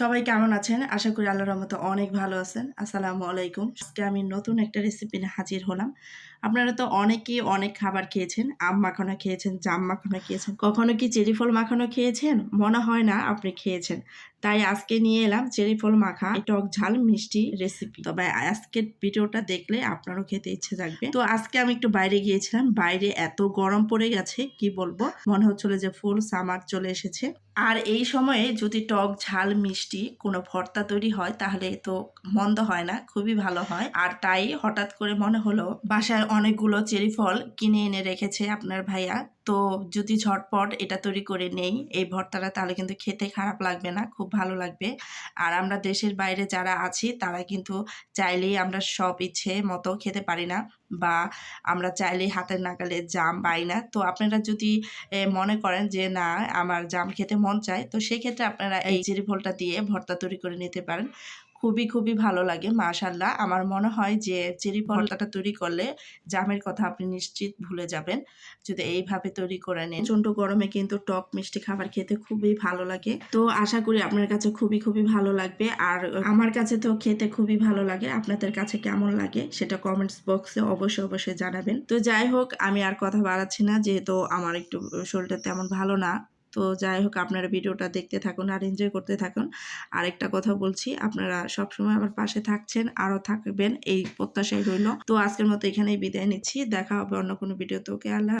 সবাই কেমন আছেন? আশা করি আল্লাহর রহমতে অনেক ভালো আছেন। আসসালামু আলাইকুম। আজকে আমি নতুন একটা রেসিপি হাজির হলাম। আপনারা তো অনেকেই অনেক খাবার খেয়েছেন, আম মাখানো খেয়েছেন, জাম মাখানো খেয়েছেন, কখনো কি চেরি ফল মাখানো খেয়েছেন? মনে হয় না আপনি খেয়েছেন। তাই আজকে নিয়ে এলাম চেরি ফল মাখা টক ঝাল মিষ্টি রেসিপি তবে আজকের ভিডিওটা দেখলে আপনারও খেতে ইচ্ছে থাকবে তো আজকে আমি একটু বাইরে গিয়েছিলাম, বাইরে এত গরম পড়ে গেছে, কি বলব? মনে হচ্ছিল যে ফুল সামার চলে এসেছে। আর এই সময়ে যদি টক ঝাল মিষ্টি কোনো ভর্তা তৈরি হয়, তাহলে তো মন্দ হয় না, খুবই ভালো হয়। আর তাই হঠাৎ করে মনে হলো, বাসায় অনেকগুলো চেরি ফল কিনে এনে রেখেছে আপনার ভাইয়া। তো যদি ঝটপট এটা তৈরি করে নেই এই ভর্তাটা তাহলে কিন্তু খেতে খারাপ লাগবে না খুব ভালো লাগবে। আর আমরা দেশের বাইরে যারা আছি তারা কিন্তু চাইলেই আমরা সব ইচ্ছে মতো খেতে পারি না বা আমরা চাইলেই হাতের নাগালে জাম পাই না। তো আপনারা যদি মনে করেন যে না আমার জাম খেতে মন চায় তো সেক্ষেত্রে আপনারা এই চেরি ফলটা দিয়ে ভর্তা তৈরি করে নিতে পারেন। খুবই খুবই ভালো লাগে মাশাল্লাহ আমার মনে হয় যে চেরি ভর্তাটা তৈরি করলে জামের কথা আপনি নিশ্চিত ভুলে যাবেন। যদি এইভাবে তৈরি করে নেন। প্রচণ্ড গরমে কিন্তু টক মিষ্টি খাবার খেতে খুবই ভালো লাগে। তো আশা করি আপনার কাছে খুবই খুবই ভালো লাগবে। আর আমার কাছে তো খেতে খুবই ভালো লাগে। আপনাদের কাছে কেমন লাগে সেটা কমেন্টস বক্সে অবশ্যই অবশ্যই জানাবেন। তো যাই হোক আমি আর কথা বাড়াচ্ছি না। যেহেতু আমার একটু শরীরটা তেমন ভালো না। তো যাই হোক, আপনারা ভিডিওটা দেখতে থাকুন আর এনজয় করতে থাকুন। আরেকটা কথা বলছি, আপনারা সবসময় আমার পাশে থাকছেন, আরও থাকবেন, এই প্রত্যাশাই রইল। তো আজকের মতো এখানেই বিদায় নিচ্ছি, দেখা হবে অন্য কোনো ভিডিওতে। ওকে, আল্লাহ